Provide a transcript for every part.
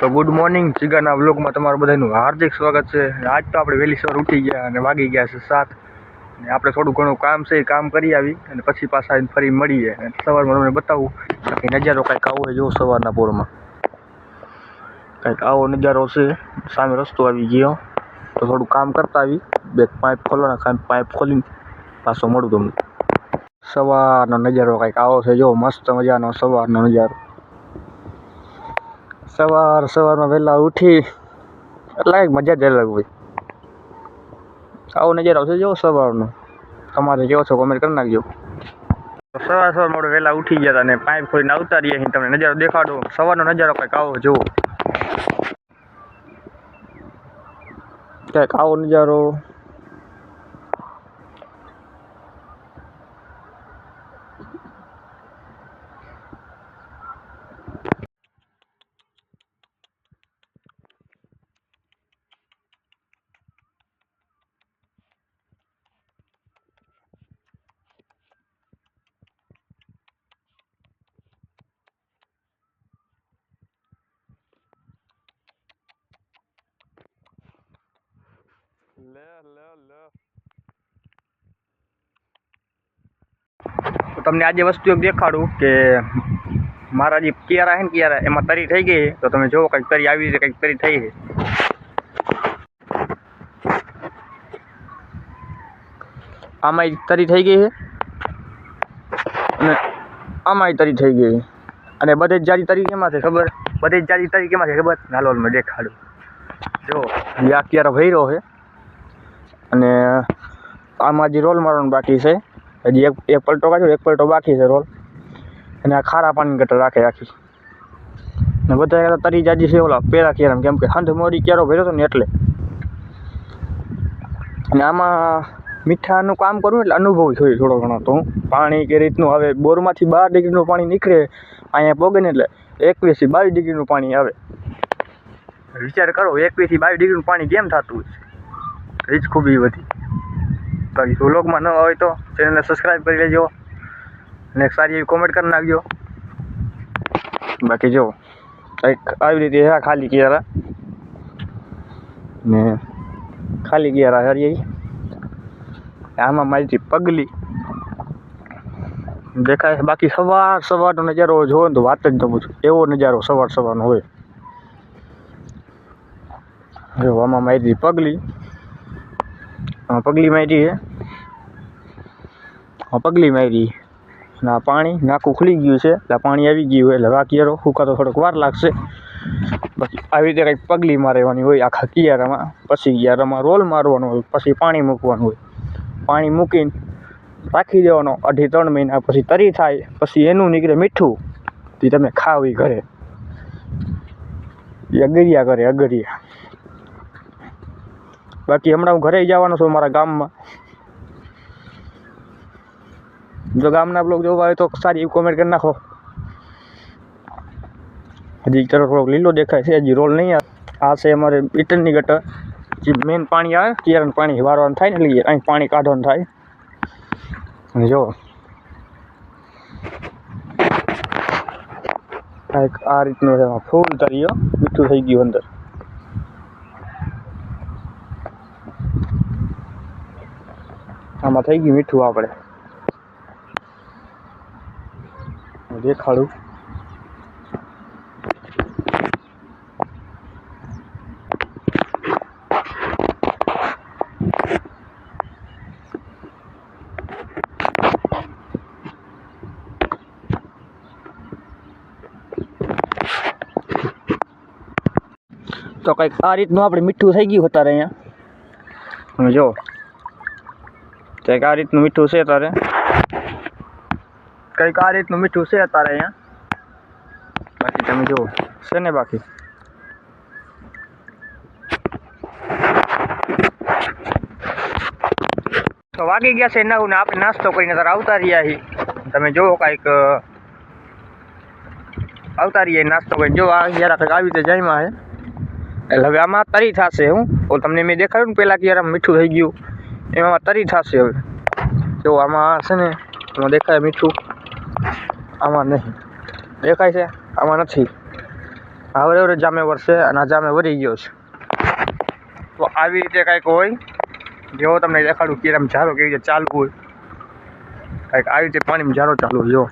તો good morning જીગાના વ્લોગમાં તમારું બધાનું હાર્દિક સ્વાગત છે. આજ તો આપણે વહેલી સવાર ઉઠી ગયા અને વાગી ગયા છે સાત. અને આપણે થોડું ઘણું કામ છે એ કામ કરી આવી અને પછી પાછા આવીને ફરી મળીએ. અને સવારમાં તમને બતાવું કંઈ નજારો કાંઈક આવો હોય જોવો સવારના પોરમાં. કાંઈક આવો નજારો છે. સામે રસ્તો આવી ગયો. તો થોડું કામ કરતા આવી. બે પાઇપ ખોલવાના પાઇપ ખોલીને પાછો મળું તમને. સવારનો નજારો કાંઈક આવો છે. જો, મસ્ત મજાનો સવારનો નજારો. સવાર સવારમાં વહેલા ઉઠી, એટલે એક મજા જ અલગ હોય. આવો નજારો છે જેવો સવારનો. તમારે કેવો છો કોમેન્ટ કરી નાખજો. સવાર સવાર મોડું વહેલા ઉઠી ગયા હતા પાઇપ ખોલીને આવતા રહીએ તમને નજારો દેખાડો. સવારનો નજારો કંઈક આવો જુઓ. કંઈક આવો નજારો. તો તમને આજે વસ્તુ એક દેખાડું કે મારા જે કિયારા છે ને કિયારા, એમાં તરી થઈ ગઈ તો તમે જુઓ કંઈક તરી આવી રીતે કંઈક તરી થઈ છે. આમાં તરી થઈ ગઈ છે. અને આમાં તરી થઈ ગઈ અને બધે જ જારી તરી કેમાં છે ખબર? બધે જ જારી તરી કેમાં છે ખબર? હાલો મેં દેખાડું. જે, આ કિયારો ભર્યો છે. અને આમાં હજી રોલ મારવાનું બાકી છે. હજી એક એક પલટો કાઢ્યો, એક પલટો બાકી છે રોલ. અને આ ખારા પાણી ગટર રાખે આખી. ને બધા તરી જાજી છે, ઓલા પહેલાં કેરામ કેમ કે હંધ મોડી ક્યારો ભર્યો હતો ને એટલે. અને આમાં મીઠાનું કામ કરવું એટલે અનુભવ જોઈએ થોડો ઘણો તો પાણી કે રીતનું આવે બોરમાંથી બાર ડિગ્રીનું પાણી નીકળે, અહીંયા પોગે ને એટલે એકવીસથી બાવીસ ડિગ્રીનું પાણી આવે. વિચાર કરો, એકવીસથી બાવીસ ડિગ્રીનું પાણી કેમ થતું હશે રીચ ખૂબી બધી. બાકી વ્લોગમાં ન હોય તો ચેનલને સબસ્ક્રાઈબ કરી લેજો અને એક સારી એવી કોમેન્ટ કરી નાખજો. બાકી જો, કંઈક આવી રીતે હા, ખાલી કિયારા ને ખાલી કિયારા હરી આમાં મારી પગલી દેખાય બાકી સવાર સવારનો નજારો જોવો ને તો વાત જ ન પૂછો. એવો નજારો સવાર સવારનો હોય. જો, આમાં મારી પગલી પગલી મારી છે. પગલી મારી. આ પાણી નાકું ખુલી ગયું છે. એટલે પાણી આવી ગયું હોય એટલે આ કિયારો ફૂંકાતો થોડોક વાર લાગશે. પછી આવી રીતે કંઈક પગલી મારવાની હોય આખા કિયારામાં. પછી કિયારામાં રોલ મારવાનો હોય, પછી પાણી મૂકવાનું હોય. પાણી મૂકીને રાખી દેવાનો, અઢી ત્રણ મહિના પછી તરી થાય, પછી એનું નીકળે મીઠું. તે તમે ખાવ ઘરે. અગરિયા કરે, અગરિયા. બાકી હમણાં હું ઘરે જવાનો છું મારા ગામમાં. જો ગામના બ્લોગ જોવા હોય તો સારી એવી કોમેન્ટ કરી નાખો. હજી તરફ થોડોક લીલો દેખાય છે, હજી રોલ નહીં આવે. આ છે અમારે ઈટનની ગટર. જે મેન પાણી આવે કિયારાનું પાણી વારવાનું થાય ને એટલે અહીં પાણી કાઢવાનું થાય. અને જો. કાંઈક આ રીતનું છે એમાં ફૂલ તરીયો મીઠું થઈ ગયું અંદર. આમાં થઈ ગયું મીઠું આપણે. દેખાડું. તો કંઈક આ રીતનું આપણે મીઠું થઈ ગયું અત્યારે અહીંયા. તમે જો કંઈક આ રીતનું મીઠું છે અત્યારે કંઈક આ રીતનું મીઠું છે અત્યારે અહીંયા બાકી તમે જુઓ છે ને બાકી તો વાગી ગયા છે નવ ને આપણે નાસ્તો કરીને તારે આવતા રહ્યા છીએ તમે જુઓ કાંઈક અ, આવતા રહીએ નાસ્તો કરીને જો આ યાર કંઈક આવી રીતે જઈમાં છે એટલે હવે આમાં તરી થશે હું? ઓ તમને મેં દેખાડ્યું ને પહેલાં કે યાર આમ મીઠું થઈ ગયું. એમાં તરી થશે હવે. જો, આમાં છે ને, આમાં દેખાય મીઠું. આમાં નહીં. દેખાય છે, આમાં નથી. આવરે આવરે જામે વરસે અને આ જામે વરી ગયો છે. તો આવી રીતે કાંઈક હોય. જેવો તમને દેખાડું કે આમ ઝારો કેવી રીતે ચાલુ હોય. કાંઈક આવી રીતે પાણીમાં ઝારો ચાલુ જો.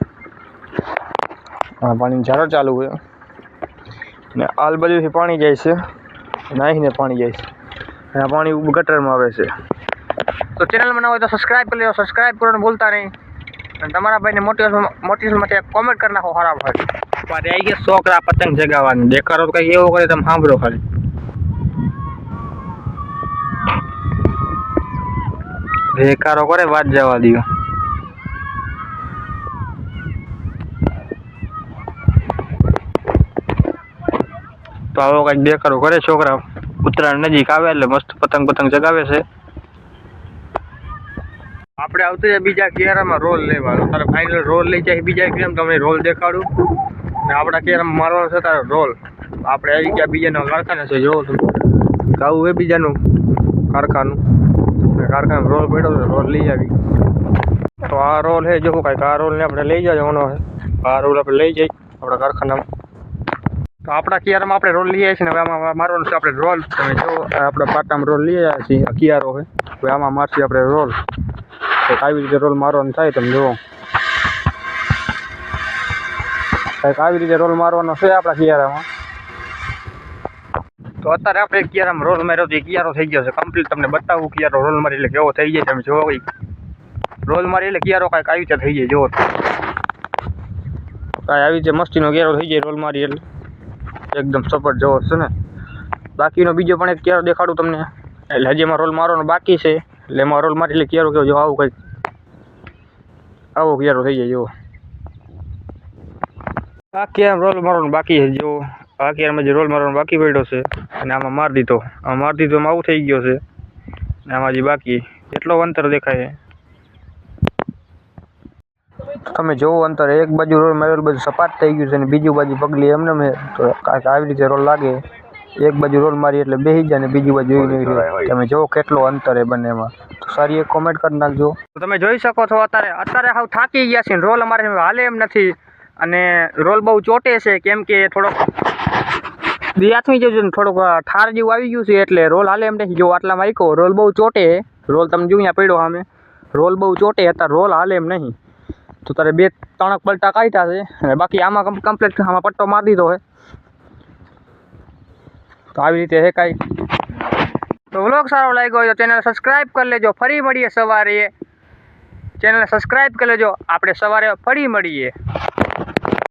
હા, પાણીમાં ઝારો ચાલુ હોય. ને આલ પાણી જાય છે. નાહીને પાણી જાય છે. અને પાણી ગટરમાં આવે છે. તો ચેનલમાં ન હોય તો સબસ્ક્રાઈબ કરી લો સબસ્ક્રાઈબ કરવાનું ભૂલતા નહીં. અને તમારા ભાઈને મોટિવેશન મોટિવેશન માટે કોમેન્ટ કરી નાખો ખરાબ હોય. મારે આવી ગયા છોકરા પતંગ જગાવવાની. દેખાડો તો કંઈક એવો કરે, તમે સાંભળો ખાલી. દેખાડો કરે, વાત જવા દો તો આવો કંઈક દેખાડો કરે, છોકરા ઉત્તરાયણ નજીક આવે એટલે મસ્ત પતંગ પતંગ જગાવે છે. આપણે આવતું છે બીજા કેરામાં રોલ લેવાનો. તારે ફાઇનલ રોલ લઈ જાય બીજા કેમ તમને રોલ દેખાડું. ને આપણા કેરામાં મારવાનો છે તારો રોલ. આપણે આવી ગયા બીજાનો કારખાને છે, જોવો તમે. ગાવું છે બીજાનું? કારખાનું. કારખાનામાં રોલ પડ્યો છે રોલ લઈ આવી. તો આ રોલ છે જો કાંઈક આ રોલને આપણે લઈ જવાનો છે. આ રોલ આપણે લઈ જઈ, આપણા કારખાનામાં. તો આપણા કિયારામાં આપણે રોલ લઈ આવ્યા છીએ હવે આમાં મારવાનો છે આપણે રોલ. તમે જો આપણે પાટામાં રોલ લઈ આવ્યા છીએ. કિયારો છે. હવે આમાં મારશું આપણે રોલ. તો આવી રીતે રોલ મારવાનો થાય તમે જુઓ. કંઈક આવી રીતે રોલ મારવાનો છે આપણા કિયારામાં. તો અત્યારે આપણે કિયારામાં રોલ માર્યો તો એ કિયારો થઈ ગયો છે. કમ્પ્લીટ તમને બતાવું, કિયારો રોલ મારી એટલે કેવો થઈ જાય તમે જોવો કંઈક. રોલ મારી એટલે કિયારો કાંઈક આવી રીતે થઈ જાય, જુઓ. કાંઈ આવી રીતે મસ્તીનો કિયારો થઈ જાય રોલ મારી એટલે. એકદમ સપોર્ટ જવો છે ને. બાકીનો બીજો પણ એક કિયારો દેખાડું તમને. એટલે હજી રોલ મારવાનો બાકી છે. એટલે એમાં રોલ મારી એટલે કેરો કેવો જો આવું કંઈક. આવો કેરો થઈ જાય જુઓ આ આમ રોલ મારવાનો બાકી છે જો. આ કિયારમાં જે રોલ મારવાનો બાકી પડ્યો છે અને આમાં માર દીધો. આમાં માર દીધો એમાં આવું થઈ ગયો છે. અને આમાં જે બાકી. એટલો અંતર દેખાય તમે જોવો અંતર. એક બાજુ રોલ મારેલું બધું સપાટ થઈ ગયું છે અને બીજું બાજુ પગલી એમને તો આવી રીતે રોલ લાગે. એક બાજુ રોલ મારી એટલે બેસી જાય ને બીજી બાજુ એવી ને એવી. તમે જોવો કેટલો અંતર એ બંનેમાં તો સારી એક કોમેન્ટ કરી નાખજો. તમે જોઈ શકો છો અત્યારે અત્યારે હાવ થાકી ગયા છે ને રોલ અમારે હાલે એમ નથી. અને રોલ બહુ ચોટે છે કેમ કે થોડોક દિયાથમી જજો ને થોડોક ઠાર જેવું આવી ગયું છે એટલે રોલ હાલે એમ નથી. જો આટલા માઈકો રોલ બહુ ચોટે. રોલ તમે જોયું અહીંયા પડ્યો સામે. રોલ બહુ ચોટે અત્યારે રોલ હાલે એમ નહીં. તો તારે બે ત્રણક પલટા કાઢ્યા છે. અને બાકી આમાં કમ્પ્લીટ આમાં પટ્ટો મારી દીધો છે. તો આવી રીતે છે કાંઈ. તો વ્લોગ સારો લાગ્યો હોય તો ચેનલ સબસ્ક્રાઈબ કરી લેજો, ફરી મળીએ સવારે. ચેનલ સબસ્ક્રાઈબ કરી લેજો, આપણે સવારે ફરી મળીએ.